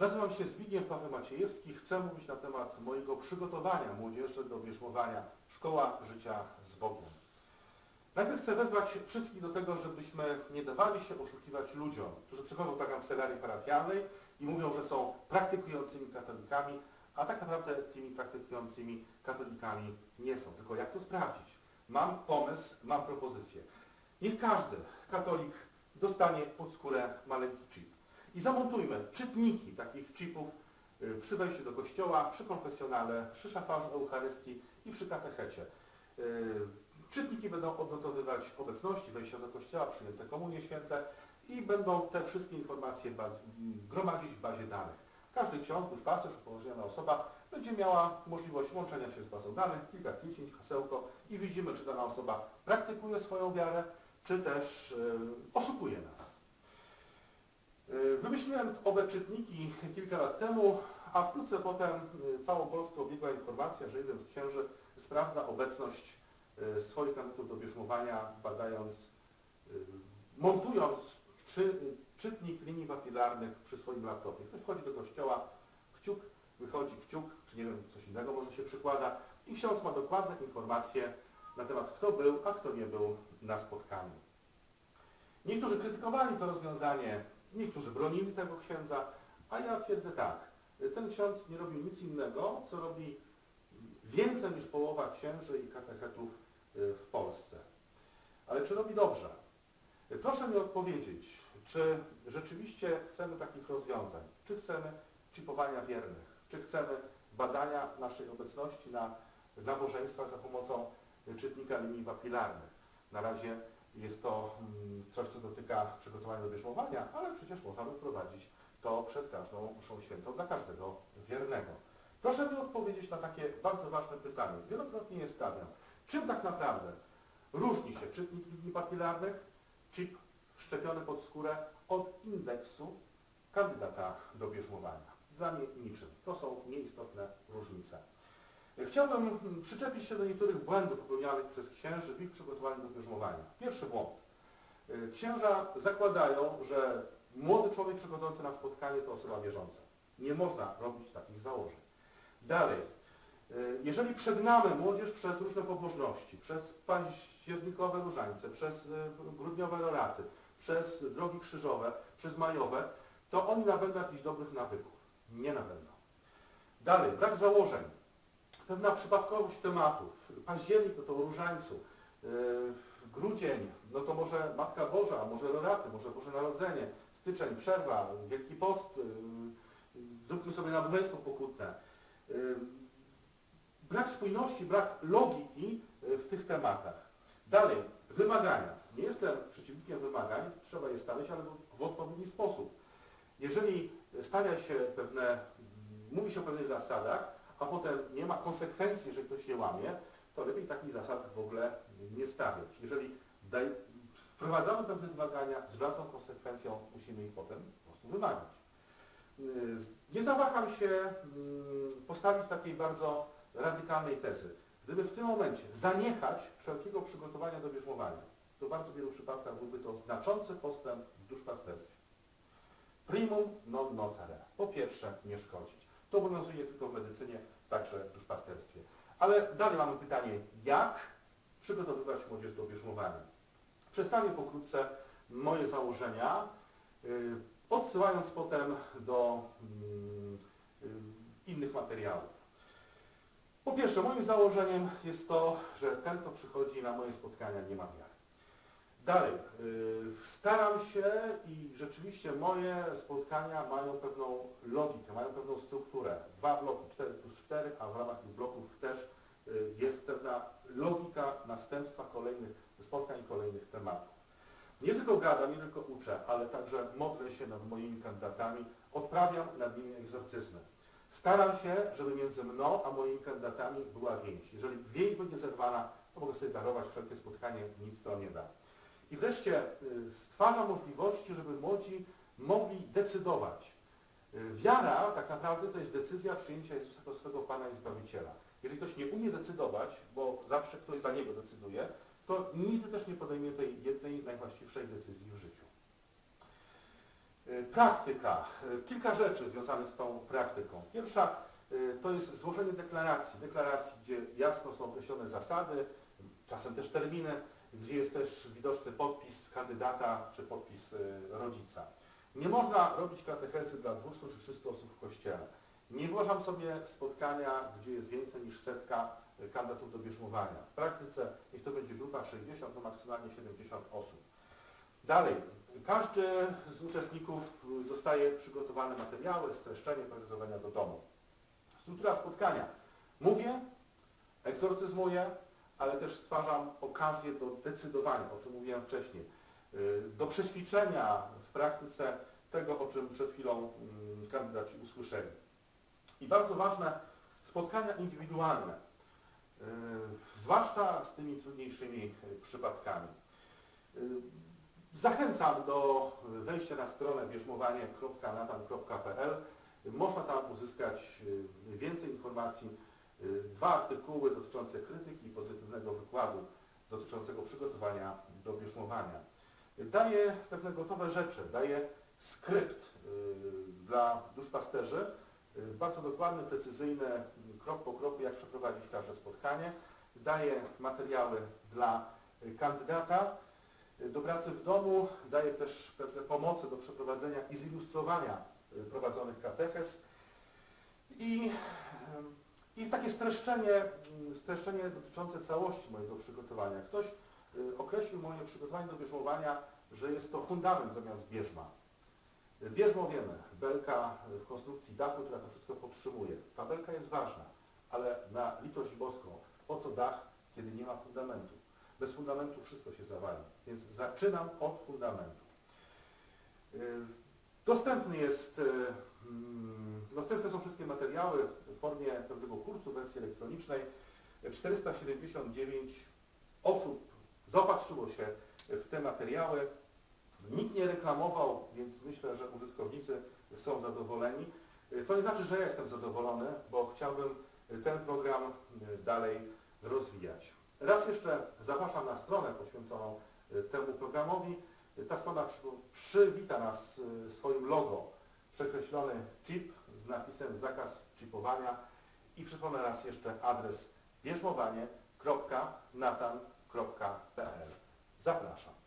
Nazywam się Zbigniew Paweł Maciejewski. Chcę mówić na temat mojego przygotowania młodzieży do bierzmowania Szkoła Życia z Bogiem. Najpierw chcę wezwać wszystkich do tego, żebyśmy nie dawali się oszukiwać ludziom, którzy przychodzą do kancelarii parafialnej i mówią, że są praktykującymi katolikami, a tak naprawdę tymi praktykującymi katolikami nie są. Tylko jak to sprawdzić? Mam pomysł, mam propozycję. Niech każdy katolik dostanie pod skórę maleńki chip. I zamontujmy czytniki takich chipów y, przy wejściu do kościoła, przy konfesjonale, przy szafarzu Eucharystii i przy katechecie. Y, Czytniki będą odnotowywać obecności, wejścia do kościoła, przyjęte komunie święte i będą te wszystkie informacje gromadzić w bazie danych. Każdy ksiądz, duszpasterz, upoważniona osoba będzie miała możliwość łączenia się z bazą danych, kilka kliknięć, hasełko i widzimy, czy dana osoba praktykuje swoją wiarę, czy też y, oszukuje nas. Y, Wymyśliłem owe czytniki kilka lat temu, a wkrótce potem y, całą Polskę obiegła informacja, że jeden z księży sprawdza obecność y, swoich kandydatów do bierzmowania, badając, montując czy, czytnik linii papilarnych przy swoim laptopie. Ktoś wchodzi do kościoła, kciuk, wychodzi kciuk, czy nie wiem, coś innego może się przykłada i ksiądz ma dokładne informacje na temat kto był, a kto nie był na spotkaniu. Niektórzy krytykowali to rozwiązanie, niektórzy bronili tego księdza, a ja twierdzę tak. Ten ksiądz nie robił nic innego, co robi więcej niż połowa księży i katechetów y, w Polsce. Ale czy robi dobrze? Proszę mi odpowiedzieć, czy rzeczywiście chcemy takich rozwiązań? Czy chcemy chipowania wiernych? Czy chcemy badania naszej obecności na nabożeństwach za pomocą czytnika linii papilarnych? Na razie jest to mm, coś, co dotyka przygotowania do bierzmowania, ale przecież można by wprowadzić to przed każdą mszą świętą dla każdego wiernego. Proszę mi odpowiedzieć na takie bardzo ważne pytanie. Wielokrotnie je stawiam. Czym tak naprawdę różni się czytnik linii papilarnych, chip wszczepiony pod skórę od indeksu kandydata do bierzmowania? Dla mnie niczym. To są nieistotne różnice. Chciałbym przyczepić się do niektórych błędów popełnianych przez księży w ich przygotowaniu do bierzmowania. Pierwszy błąd. Y, Księża zakładają, że młody człowiek przychodzący na spotkanie to osoba wierząca. Nie można robić takich założeń. Dalej, y, jeżeli przegnamy młodzież przez różne pobożności, przez październikowe różańce, przez y, grudniowe loraty, przez drogi krzyżowe, przez majowe, to oni nabędą jakichś dobrych nawyków. Nie nabędą. Dalej, brak założeń pewna przypadkowość tematów. Październik to to różańcu, yy, grudzień, no to może Matka Boża, może Loraty, może Boże Narodzenie, styczeń, przerwa, Wielki Post, yy, zróbmy sobie nabożeństwo pokutne. Brak spójności, brak logiki yy, w tych tematach. Dalej, wymagania. Nie jestem przeciwnikiem wymagań, trzeba je stawiać, ale w odpowiedni sposób. Jeżeli stawia się pewne, mówi się o pewnych zasadach, a potem nie ma konsekwencji, jeżeli ktoś je łamie, to lepiej takich zasad w ogóle nie stawiać. Jeżeli daj, wprowadzamy pewne wymagania z własną konsekwencją, musimy ich potem po prostu wymagać. Yy, Nie zawaham się mm, postawić takiej bardzo radykalnej tezy. Gdyby w tym momencie zaniechać wszelkiego przygotowania do bierzmowania, to w bardzo wielu przypadkach byłby to znaczący postęp w duszpasterstwie. Primum non nocere. Po pierwsze, nie szkodzić. To obowiązuje tylko w medycynie, także w duszpasterstwie. Ale dalej mamy pytanie, jak przygotowywać młodzież do bierzmowania? Przedstawię pokrótce moje założenia, yy, odsyłając potem do yy, yy, innych materiałów. Po pierwsze, moim założeniem jest to, że ten, kto przychodzi na moje spotkania, nie ma wiary. Dalej, yy, staram się i rzeczywiście moje spotkania mają pewną logikę, mają pewną strukturę. Dwa bloki, 4 plus 4, a w ramach tych bloków też yy, jest pewna logika następstwa kolejnych spotkań, kolejnych tematów. Nie tylko gadam, nie tylko uczę, ale także modlę się nad moimi kandydatami, odprawiam nad nimi egzorcyzmy. Staram się, żeby między mną a moimi kandydatami była więź. Jeżeli więź będzie zerwana, to mogę sobie darować wszelkie spotkanie, nic to nie da. I wreszcie y, stwarza możliwości, żeby młodzi mogli decydować. Y, Wiara tak naprawdę to jest decyzja przyjęcia Jezusa jako swego Pana i Zbawiciela. Jeżeli ktoś nie umie decydować, bo zawsze ktoś za niego decyduje, to nigdy też nie podejmie tej jednej najwłaściwszej decyzji w życiu. Y, Praktyka. Kilka rzeczy związanych z tą praktyką. Pierwsza to jest złożenie deklaracji. Deklaracji, gdzie jasno są określone zasady, czasem też terminy, gdzie jest też widoczny podpis kandydata czy podpis y, rodzica. Nie można robić katechezy dla 200 czy 300 osób w kościele. Nie wyobrażam sobie spotkania, gdzie jest więcej niż setka y, kandydatów do bierzmowania. W praktyce, niech to będzie grupa 60, to maksymalnie 70 osób. Dalej, każdy z uczestników dostaje przygotowane materiały, streszczenie precyzowania do domu. Struktura spotkania. Mówię, egzorcyzmuję, ale też stwarzam okazję do decydowania, o czym mówiłem wcześniej, y, do przećwiczenia w praktyce tego, o czym przed chwilą mm, kandydaci usłyszeli. I bardzo ważne, spotkania indywidualne, y, zwłaszcza z tymi trudniejszymi y, przypadkami. Zachęcam do wejścia na stronę bierzmowanie.natan.pl. Można tam uzyskać więcej informacji, dwa artykuły dotyczące krytyki i pozytywnego wykładu dotyczącego przygotowania do bierzmowania. Daję pewne gotowe rzeczy, daję skrypt y, dla duszpasterzy, y, bardzo dokładny, precyzyjny, krok po kroku, jak przeprowadzić każde spotkanie. Daję materiały dla kandydata do pracy w domu, daję też pewne pomocy do przeprowadzenia i zilustrowania y, prowadzonych katechez i, i takie streszczenie, y, streszczenie dotyczące całości mojego przygotowania. Ktoś y, określił moje przygotowanie do bierzmowania, że jest to fundament zamiast bierzma. Bierzmo wiemy, belka w konstrukcji dachu, która to wszystko podtrzymuje. Ta belka jest ważna, ale na litość boską, po co dach, kiedy nie ma fundamentu? Bez fundamentu wszystko się zawali, więc zaczynam od fundamentu. Y, Dostępny jest, y, mm, dostępne są wszystkie materiały w formie pewnego kursu, wersji elektronicznej. 479 osób zaopatrzyło się w te materiały. Nikt nie reklamował, więc myślę, że użytkownicy są zadowoleni. Co nie znaczy, że ja jestem zadowolony, bo chciałbym ten program dalej rozwijać. Raz jeszcze zapraszam na stronę poświęconą temu programowi. Ta strona przy, przywita nas swoim logo, przekreślony chip z napisem zakaz chipowania i przypomnę raz jeszcze adres bierzmowanie.natan.pl. Zapraszam.